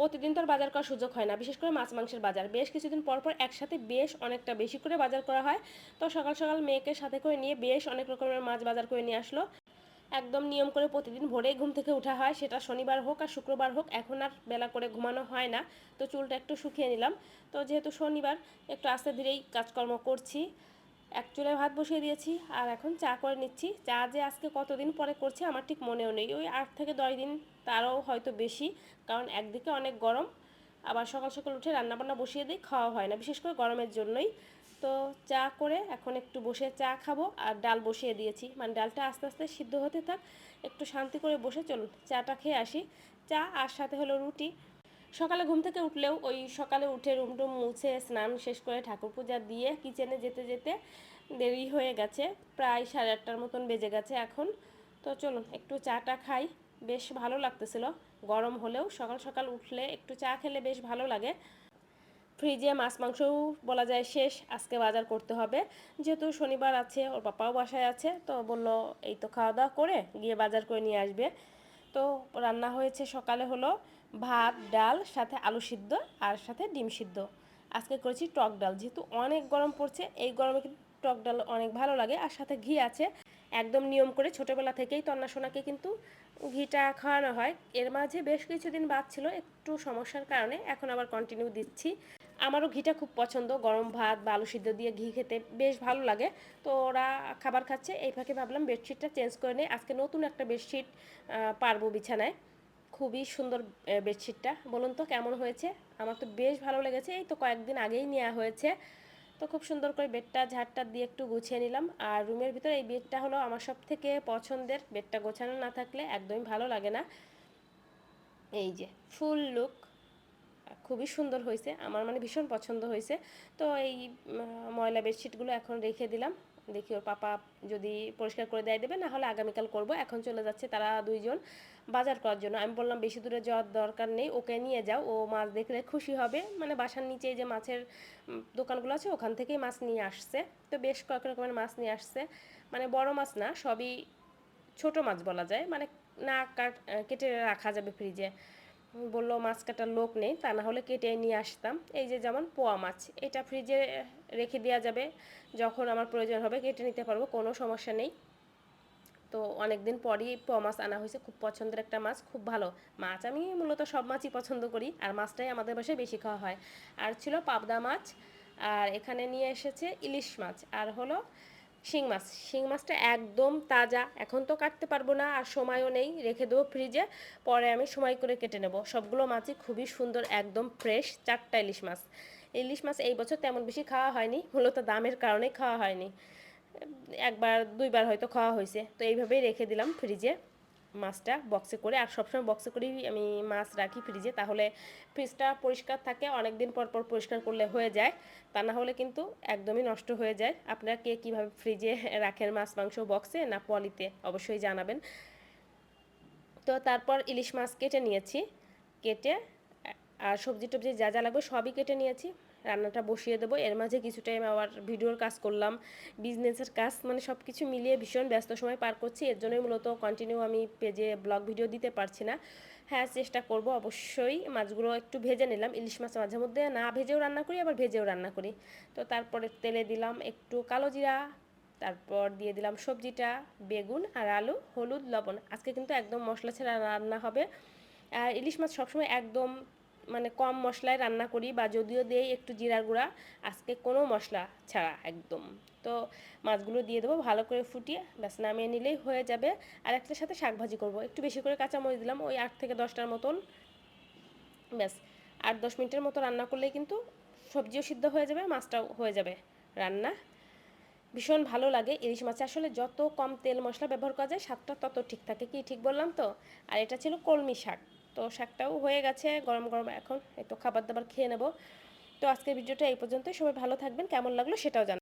প্রতিদিন তো বাজার করার সুযোগ হয় না, বিশেষ করে মাছ মাংসের বাজার। বেশ কিছুদিন পর পর একসাথে বেশ অনেকটা বেশি করে বাজার করা হয়। তো সকাল সকাল মেয়েকে সাথে করে নিয়ে বেশ অনেক রকমের মাছ বাজার করে নিয়ে আসলো। একদম নিয়ম করে প্রতিদিন ভোরেই ঘুম থেকে উঠা হয়, সেটা শনিবার হোক আর শুক্রবার হোক, এখন আর বেলা করে ঘুমানো হয় না। তো চুলটা একটু শুকিয়ে নিলাম। তো যেহেতু শনিবার, একটু আস্তে ধীরেই কাজকর্ম করছি। এক চুলে ভাত বসিয়ে দিয়েছি আর এখন চা করে নিচ্ছি। চা যে আজকে কতদিন পরে করছি আমার ঠিক মনেও নেই। ওই আট থেকে দশ দিন তারও হয়তো বেশি, কারণ একদিকে অনেক গরম, আবার সকাল সকাল উঠে রান্নাবান্না বসিয়ে দিই, খাওয়া হয় না, বিশেষ করে গরমের জন্যই। তো চা করে এখন একটু বসে চা খাব আর ডাল বসিয়ে দিয়েছি। মানে ডালটা আস্তে আস্তে সিদ্ধ হতে থাক, একটু শান্তি করে বসে চলুন, চাটা খেয়ে আসি। চা আর সাথে হলো রুটি। সকালে ঘুম থেকে উঠলেও ওই সকালে উঠে রুম টুম মুছে স্নান শেষ করে ঠাকুর পূজা দিয়ে কিচেনে যেতে যেতে দেরি হয়ে গেছে। প্রায় সাড়ে আটটার মতন বেজে গেছে এখন। তো চলুন, একটু চাটা খাই। বেশ ভালো লাগতেছিল। গরম হলেও সকাল সকাল উঠলে একটু চা খেলে বেশ ভালো লাগে। ফ্রিজে মাছ মাংসও বলা যায় শেষ। আজকে বাজার করতে হবে। যেহেতু শনিবার আছে, ওর পাপাও বাসায় আছে, তো বলল, এই তো খাওয়া দাওয়া করে গিয়ে বাজার করে নিয়ে আসবে। তো রান্না হয়েছে সকালে হলো ভাত, ডাল, সাথে আলু সিদ্ধ আর সাথে ডিম সিদ্ধ। আজকে করেছি টক ডাল। যেহেতু অনেক গরম পড়ছে, এই গরমে কিন্তু টক ডাল অনেক ভালো লাগে আর সাথে ঘি আছে। একদম নিয়ম করে ছোটোবেলা থেকেই তন্না সোনাকে কিন্তু ঘিটা খাওয়ানো হয়। এর মাঝে বেশ কিছুদিন বাদ ছিল, একটু সমস্যার কারণে এখন আবার কন্টিনিউ দিচ্ছি। আমারও ঘিটা খুব পছন্দ, গরম ভাত বা আলু সিদ্ধ দিয়ে ঘি খেতে বেশ ভালো লাগে। তো ওরা খাবার খাচ্ছে, এই ফাঁকে ভাবলাম বেডশিটটা চেঞ্জ করে নিই, আজকে নতুন একটা বেডশিট পারব বিছানায়। খুবই সুন্দর বেডশিটটা। বলুন তো কেমন হয়েছে? আমার তো বেশ ভালো লেগেছে, এই তো কয়েকদিন আগেই নেওয়া হয়েছে। তো খুব সুন্দর করে বেডটা, ঝাড়টা দিয়ে একটু গুছিয়ে নিলাম। আর রুমের ভিতরে এই বেডটা হলো আমার সব থেকে পছন্দের, বেডটা গোছানো না থাকলে একদমই ভালো লাগে না। এই যে, ফুল লুক। খুবই সুন্দর হয়েছে। আমার মানে ভীষণ পছন্দ হয়েছে। তো এই ময়লা বেডশিটগুলো এখন রেখে দিলাম। দেখি ওর পাপা যদি পরিষ্কার করে দেয় দেবে, না হলে আগামীকাল করব। এখন চলে যাচ্ছে তারা দুইজন বাজার করার জন্য। আমি বললাম, বেশি দূরে যাওয়ার দরকার নেই, ওকে নিয়ে যাও। ও মাছ দেখলে খুশি হবে। মানে বাসার নিচে যে মাছের দোকানগুলো আছে, ওখান থেকেই মাছ নিয়ে আসছে। তো বেশ কয়েক রকমের মাছ নিয়ে আসছে। মানে বড় মাছ না, সবই ছোট মাছ বলা যায়। মানে না কাট কেটে রাখা যাবে ফ্রিজে বলল, মাছ কাটার লোক নেই, তা না হলে কেটে নিয়ে আসতাম। এই যে যেমন পোয়া মাছ, এটা ফ্রিজে রেখে দেওয়া যাবে, যখন আমার প্রয়োজন হবে কেটে নিতে পারব, কোনো সমস্যা নেই। তো অনেক দিন পরই পোয়া মাছ আনা হয়েছে, খুব পছন্দের একটা মাছ, খুব ভালো। মাছ আমি মূলত সব মাছই পছন্দ করি, আর মাছটাই আমাদের বাসায় বেশি খাওয়া হয়। আর ছিল পাবদা মাছ, আর এখানে নিয়ে এসেছে ইলিশ মাছ, আর হলো শিং মাছ। শিং মাছটা একদম তাজা। এখন তো কাটতে পারব না, আর সময়ও নেই। রেখে দেবো ফ্রিজে, পরে আমি সময় করে কেটে নেব। সবগুলো মাছই খুবই সুন্দর, একদম ফ্রেশ, চারটা ইলিশ মাছ। ইলিশ মাছ এই বছর তেমন বেশি খাওয়া হয়নি, মূলত দামের কারণে খাওয়া হয়নি। একবার, দুইবার হয়তো খাওয়া হয়েছে। তো এইভাবেই রেখে দিলাম ফ্রিজে। মাছটা বক্সে করে, আর সবসময় বক্সে করেই আমি মাছ রাখি ফ্রিজে তাহলে ফ্রিজটা পরিষ্কার থাকে অনেক দিন পর পর পরিষ্কার করলে হয়ে যায়। তা না হলে কিন্তু একদমই নষ্ট হয়ে যায়। আপনারা কে কীভাবে ফ্রিজে রাখেন মাছ, মাংস বক্সে না পলিতে অবশ্যই জানাবেন। তো তারপর ইলিশ মাছ কেটে নিয়েছি। কেটে, আর সবজি টবজি যা যা লাগবে সবই কেটে নিয়েছি। রান্নাটা বসিয়ে দেবো। এর মাঝে কিছু টাইম আবার ভিডিওর কাজ করলাম। বিজনেসের কাজ মানে সব কিছু মিলিয়ে ভীষণ ব্যস্ত সময় পার করছি। এর জন্যই মূলত কন্টিনিউ আমি পেজে ব্লগ ভিডিও দিতে পারছি না। হ্যাঁ চেষ্টা করব অবশ্যই। মাছগুলো একটু ভেজে নিলাম। ইলিশ মাছ মাঝে মধ্যে না ভেজেও রান্না করি, আবার ভেজেও রান্না করি। তো তারপরে তেলে দিলাম একটু কালো জিরা, তারপর দিয়ে দিলাম সবজিটা, বেগুন আর আলু, হলুদ, লবণ। আজকে কিন্তু একদম মশলা ছাড়া রান্না হবে। আর ইলিশ মাছ সবসময় একদম মানে কম মশলায় রান্না করি বা যদিও দেই একটু জিরার গুঁড়া, আজকে কোনো মশলা ছাড়া একদম। তো মাছগুলো দিয়ে দেবো ভালো করে ফুটিয়ে, ব্যাস নামিয়ে নিলেই হয়ে যাবে। আর একটার সাথে শাক ভাজি করব। একটু বেশি করে কাঁচামরিচ দিলাম, ওই আট থেকে দশটার মতন। ব্যাস, আট দশ মিনিটের মতো রান্না করলেই কিন্তু সবজিও সিদ্ধ হয়ে যাবে, মাছটাও হয়ে যাবে রান্না। ভীষণ ভালো লাগে ইলিশ মাছে। আসলে যত কম তেল মশলা ব্যবহার করা যায়, স্বাদটা তত ঠিক থাকে। কি ঠিক বললাম তো? আর এটা ছিল কলমি শাক। তো শাকটাও হয়ে গেছে, গরম গরম এখন। একটু খাবার দাবার খেয়ে নেব। তো আজকের ভিডিওটা এই পর্যন্তই। সবাই ভালো থাকবেন, কেমন লাগল সেটাও জানাবেন